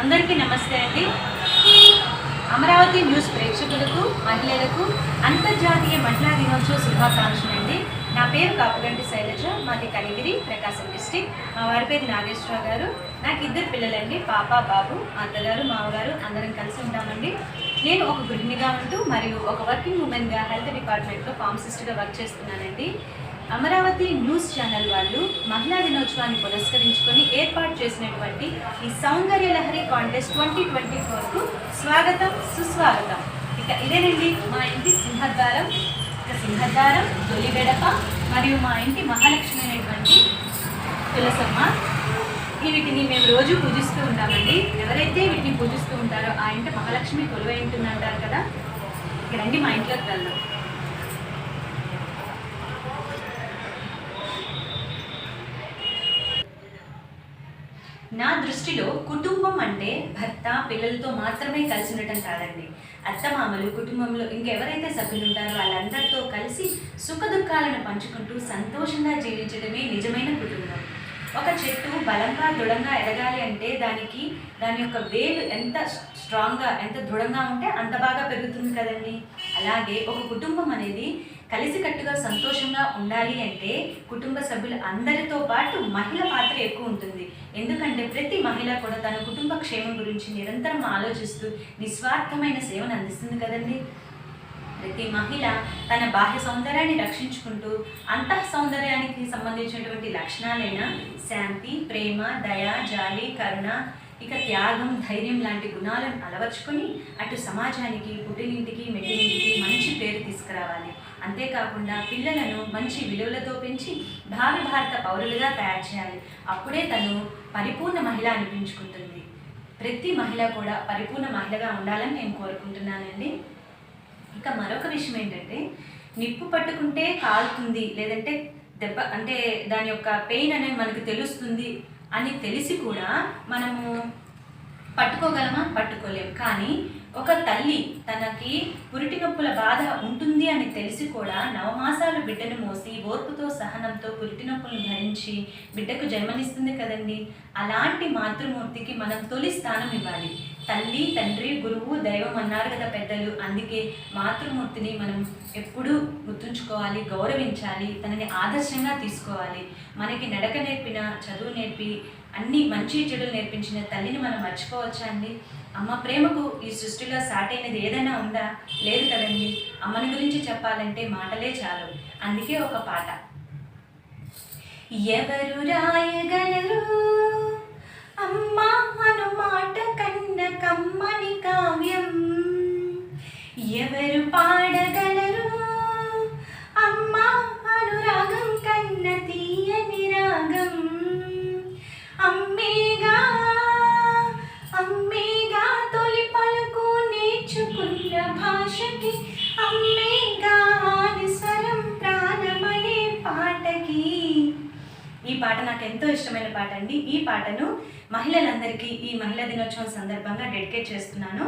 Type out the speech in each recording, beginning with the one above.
అందరికీ నమస్తే అండి. అమరావతి న్యూస్ ప్రేక్షకులకు మహిళలకు అంతర్జాతీయ మహిళా దినోత్సవ శుభాకాంక్షలు అండి. నా పేరు కాపుగంటి శైలజ మాది కలిగిరి ప్రకాశం డిస్టిక్. మా వారి పేరు నాగేశ్వరరావు గారు. నాకు ఇద్దరు పిల్లలండి పాప బాబు అత్తగారు మామగారు అందరం కలిసి ఉంటామండి. నేను ఒక గృహిణిగా ఉంటూ మరియు ఒక వర్కింగ్ ఉమెన్గా హెల్త్ డిపార్ట్మెంట్లో ఫార్మసిస్ట్గా వర్క్ చేస్తున్నానండి. అమరావతి న్యూస్ ఛానల్ వాళ్ళు మహిళా దినోత్సవాన్ని పురస్కరించుకొని ఏర్పాటు చేసినటువంటి ఈ Soundarya Lahari contest twenty twenty ఫోర్కు స్వాగతం సుస్వాగతం. ఇక ఇదేనండి మా ఇంటి సింహద్వారం. ఇక సింహద్వారం తొలి గడప మరియు మా ఇంటి మహాలక్ష్మి అనేటువంటి తులసమ్మ. వీటిని మేము రోజు పూజిస్తూ ఉంటామండి. ఎవరైతే వీటిని పూజిస్తూ ఉంటారో ఆ ఇంటి మహాలక్ష్మి కొలువై ఉంటుంది అంటారు కదా ఇక్కడండి మా ఇంట్లోకి వెళ్దాం. నా దృష్టిలో కుటుంబం అంటే భర్త పిల్లలతో మాత్రమే కలిసి ఉండటం కాదండి. అత్తమామలు కుటుంబంలో ఇంకెవరైతే సభ్యులు ఉంటారో వాళ్ళందరితో కలిసి సుఖ దుఃఖాలను పంచుకుంటూ సంతోషంగా జీవించడమే నిజమైన కుటుంబం. ఒక చెట్టు బలంగా దృఢంగా ఎదగాలి అంటే దానికి దాని యొక్క వేలు ఎంత స్ట్రాంగ్గా ఎంత దృఢంగా ఉంటే అంత బాగా పెరుగుతుంది కదండి. అలాగే ఒక కుటుంబం అనేది కలిసికట్టుగా సంతోషంగా ఉండాలి అంటే కుటుంబ సభ్యులు అందరితో పాటు మహిళ పాత్ర ఎక్కువ ఉంటుంది. ఎందుకంటే ప్రతి మహిళ కూడా తన కుటుంబ క్షేమం గురించి నిరంతరం ఆలోచిస్తూ నిస్వార్థమైన సేవను అందిస్తుంది కదండి. ప్రతి మహిళ తన బాహ్య సౌందర్యాన్ని రక్షించుకుంటూ అంతః సౌందర్యానికి సంబంధించినటువంటి లక్షణాలైన శాంతి ప్రేమ దయ జాలి కరుణ ఇక త్యాగం ధైర్యం లాంటి గుణాలను అలవర్చుకొని అటు సమాజానికి పుట్టినింటికి మెట్టినింటికి మంచి పేరు తీసుకురావాలి. అంతేకాకుండా పిల్లలను మంచి విలువలతో పెంచి భావి భారత పౌరులుగా తయారు చేయాలి. అప్పుడే తను పరిపూర్ణ మహిళ అనిపించుకుంటుంది. ప్రతి మహిళ కూడా పరిపూర్ణ మహిళగా ఉండాలని నేను కోరుకుంటున్నానండి. ఇక మరొక విషయం ఏంటంటే నిప్పు పట్టుకుంటే కాలుతుంది లేదంటే దెబ్బ అంటే దాని యొక్క పెయిన్ అనేది మనకు తెలుస్తుంది అని తెలిసి కూడా మనము పట్టుకోగలమా? పట్టుకోలేము. కానీ ఒక తల్లి తనకి పురిటి నొప్పుల బాధ ఉంటుంది అని తెలిసి కూడా నవమాసాలు బిడ్డను మోసి ఓర్పుతో సహనంతో పురిటి నొప్పులను భరించి బిడ్డకు జన్మనిస్తుంది కదండి. అలాంటి మాతృమూర్తికి మనం తొలి స్థానం ఇవ్వాలి. తల్లి తండ్రి గురువు దైవం అన్నారు కదా పెద్దలు. అందుకే మాతృమూర్తిని మనం ఎప్పుడూ గుర్తుంచుకోవాలి గౌరవించాలి తనని ఆదర్శంగా తీసుకోవాలి. మనకి నడక నేర్పిన చదువు నేర్పి అన్ని మంచి చెడులు నేర్పించిన తల్లిని మనం మర్చిపోవచ్చా అండి? అమ్మ ప్రేమకు ఈ సృష్టిలో సాటైనది ఏదైనా ఉందా? లేదు కదండి. అమ్మని గురించి చెప్పాలంటే మాటలే చాలు. అందుకే ఒక పాట. ఎవరు రాయగా అమ్మా అను మాట కన్న కమ్మని కావ్యం ఎవరు పాడగలరు అమ్మా అనురాగం కన్న తీయని రాగం అమ్మేగా అమ్మేగా తొలి పలుకు నేర్చుకున్న భాషకి అమ్మేగా ఆది స్వరం ప్రాణమనే పాటకి ఈ పాట నాకు ఎంతో ఇష్టమైన పాట అండి. ఈ పాటను మహిళలందరికీ ఈ మహిళా దినోత్సవం సందర్భంగా డెడికేట్ చేస్తున్నాను.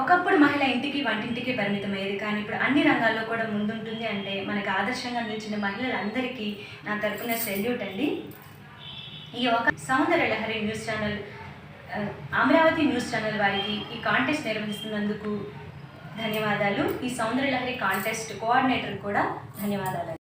ఒకప్పుడు మహిళ ఇంటికి వంటింటికి పరిమితమయ్యేది. కానీ ఇప్పుడు అన్ని రంగాల్లో కూడా ముందుంటుంది అంటే మనకు ఆదర్శంగా నిలిచిన మహిళలందరికీ నా తరపున సెల్యూట్ అండి. ఈ ఒక Soundarya Lahari news channel Amaravati news channel వారికి ఈ కాంటెస్ట్ నిర్వహిస్తున్నందుకు ధన్యవాదాలు. ఈ సౌందర్య లహరి కాంటెస్ట్ కోఆర్డినేటర్ కూడా ధన్యవాదాలు.